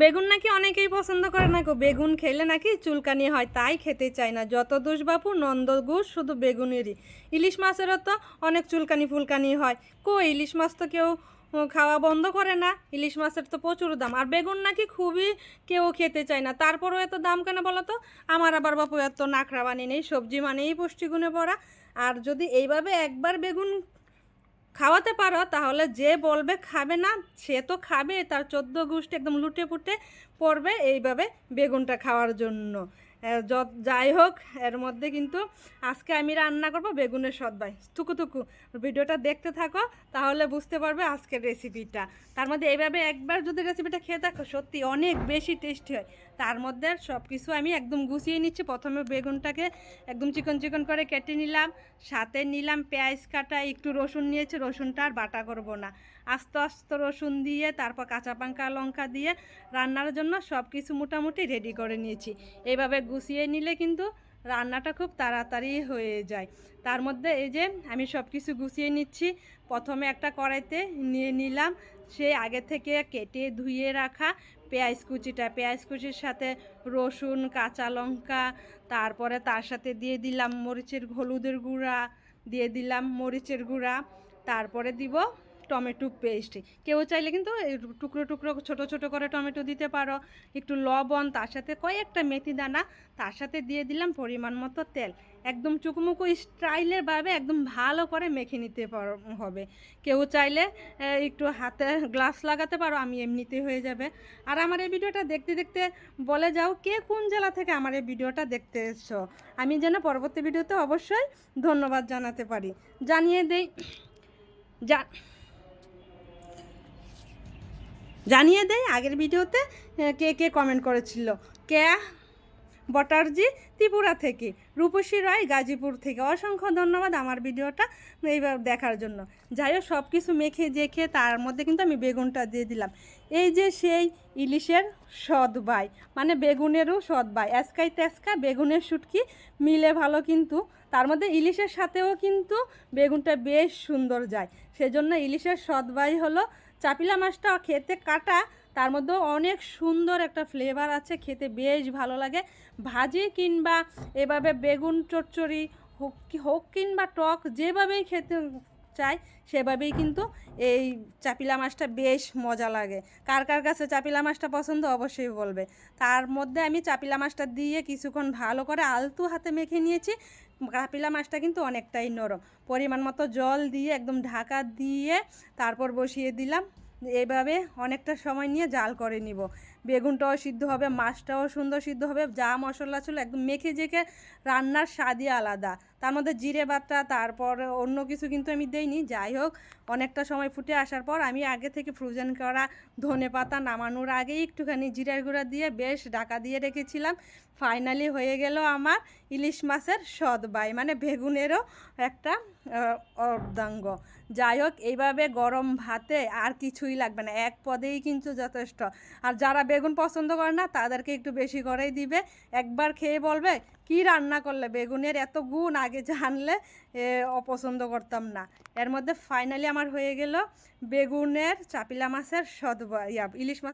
বেগুন নাকি অনেকেই পছন্দ করে না গো। বেগুন খেলে নাকি চুলকানি হয়, তাই খেতে চায় না। যত দোষ বাপু, নন্দ ঘোষ শুধু বেগুনেরই। ইলিশ মাছেরও তো অনেক চুলকানি ফুলকানি হয়। কো ইলিশ মাছ তো কেউ খাওয়া বন্ধ করে না। ইলিশ মাছের তো প্রচুর দাম। আর বেগুন নাকি খুবই কেউ খেতে চায় না। তারপরও এত দাম কেন বলো তো? আমার আবার বাপু এত নাকড়া বানিয়ে নেই, সবজি মানেই পুষ্টিগুণে পড়া আর যদি এইভাবে একবার বেগুন খাওয়াতে পারো, তাহলে যে বলবে খাবে না, সে তো খাবে, তার চোদ্দ গোষ্ঠী একদম লুটে পুটে পড়বে এইভাবে বেগুনটা খাওয়ার জন্য। যত- যাই হোক, এর মধ্যে কিন্তু আজকে আমি রান্না করব বেগুনের সদ্বাই। টুকু টুকু। ভিডিওটা দেখতে থাকো, তাহলে বুঝতে পারবে আজকের রেসিপিটা তার মধ্যে এইভাবে একবার যদি রেসিপিটা খেয়ে থাকো সত্যি অনেক বেশি টেস্টি হয়। তার মধ্যে সব কিছু আমি একদম গুছিয়ে নিচ্ছি। প্রথমে বেগুনটাকে একদম চিকন চিকন করে কেটে নিলাম। সাথে নিলাম পেঁয়াজ কাটা, একটু রসুন নিয়েছি। রসুনটা আর বাটা করব না। আস্তে আস্তে রসুন দিয়ে, তারপর কাঁচা পাঙ্কা লঙ্কা দিয়ে রান্নার জন্য সব কিছু মোটামুটি রেডি করে নিয়েছি। এইভাবে গুছিয়ে নিলে কিন্তু রান্নাটা খুব তাড়াতাড়ি হয়ে যায়। তার মধ্যে এই যে আমি সব কিছু গুছিয়ে নিচ্ছি। প্রথমে একটা কড়াইতে নিয়ে নিলাম। সে আগে থেকে কেটে ধুয়ে রাখা পেঁয়াজ কুচিটা। পেঁয়াজ কুচির সাথে রসুন, কাঁচা লঙ্কা, তারপরে তার সাথে দিয়ে দিলাম মরিচের হলুদের গুঁড়া, দিয়ে দিলাম মরিচের গুঁড়া। তারপরে দিব টমেটো পেস্ট কেউ চাইলে কিন্তু টুকরো টুকরো ছোট ছোট করে টমেটো দিতে পারো। একটু লবণ, তার সাথে কয়েকটা মেথি দানা, তার সাথে দিয়ে দিলাম পরিমাণ মতো তেল। একদম চুকুমুকু স্টাইলের ভাবে একদম ভালো করে মেখে নিতে হবে। কেউ চাইলে একটু হাতে গ্লাস লাগাতে পারো, আমি এমনিতে হয়ে যাবে। আর আমার এই ভিডিওটা দেখতে দেখতে বলে যাও কে কোন জেলা থেকে আমার এই ভিডিওটা দেখতে এসছো। আমি যেন পরবর্তী ভিডিওতে অবশ্যই ধন্যবাদ জানাতে পারি। জানিয়ে দেই, যা জানিয়ে দেয় আগের ভিডিওতে কে কে কমেন্ট করেছিল? কে? বটারজি, ত্রিপুরা থেকে। রূপসী রায়, গাজীপুর থেকে। অসংখ্য ধন্যবাদ আমার ভিডিওটা এইবার দেখার জন্য। যাই হোক সব কিছু মেখে জেখে তার মধ্যে কিন্তু আমি বেগুনটা দিয়ে দিলাম। এই যে সেই ইলিশের সদবাই মানে বেগুনেরও সদ সদবাই এসকাই তেসকা, বেগুনের শুটকি, মিলে ভালো কিন্তু। তার মধ্যে ইলিশের সাথেও কিন্তু বেগুনটা বেশ সুন্দর যায়। সেজন্য ইলিশের সদবাই হলো চাপিলা মাছটা খেতে কাটা, তার মধ্যেও অনেক সুন্দর একটা ফ্লেভার আছে, খেতে বেশ ভালো লাগে। ভাজি কিংবা এভাবে বেগুন, চচ্চড়ি, হোক হোক কিংবা টক, যেভাবেই খেতে চাই, সেভাবেই কিন্তু এই চাপিলা মাছটা বেশ মজা লাগে। কার কার কাছে চাপিলা মাছটা পছন্দ অবশ্যই বলবে। তার মধ্যে আমি চাপিলা মাছটা দিয়ে কিছুক্ষণ ভালো করে আলতু হাতে মেখে নিয়েছি। চাপিলা মাছটা কিন্তু অনেকটাই নরম। পরিমাণ মতো জল দিয়ে, একদম ঢাকা দিয়ে তারপর বসিয়ে দিলাম। এইভাবে অনেকটা সময় নিয়ে জাল করে নিব। বেগুনটাও সিদ্ধ হবে, মাছটাও সুন্দর সিদ্ধ হবে, যা মশলা ছিল একদম মেখে জেখে রান্নার স্বাদই আলাদা। তার মধ্যে জিরে বাটা, তারপর অন্য কিছু কিন্তু আমি দেইনি, যাই হোক, অনেকটা সময় ফুটে আসার পর আমি আগে থেকে ফ্রোজেন করা ধনে পাতা নামানোর আগেই একটুখানি জিরার গুঁড়া দিয়ে বেশ ঢাকা দিয়ে রেখেছিলাম। ফাইনালি হয়ে গেল আমার ইলিশ মাছের সদবাই মানে বেগুনেরও একটা অর্ধাঙ্গ। যাই হোক, এইভাবে গরম ভাতে আর কিছুই লাগবে না, এক পদেই কিন্তু যথেষ্ট। আর যারা বেগুন পছন্দ করে না, তাদেরকে একটু বেশি করেই দিবে। একবার খেয়ে বলবে, কি রান্না করলে? বেগুনের এত গুণ আগে জানলে অপছন্দ করতাম না। এর মধ্যে ফাইনালি আমার হয়ে গেল বেগুনের চাপিলা মাছের সদ ইয়া, ইলিশ মাছ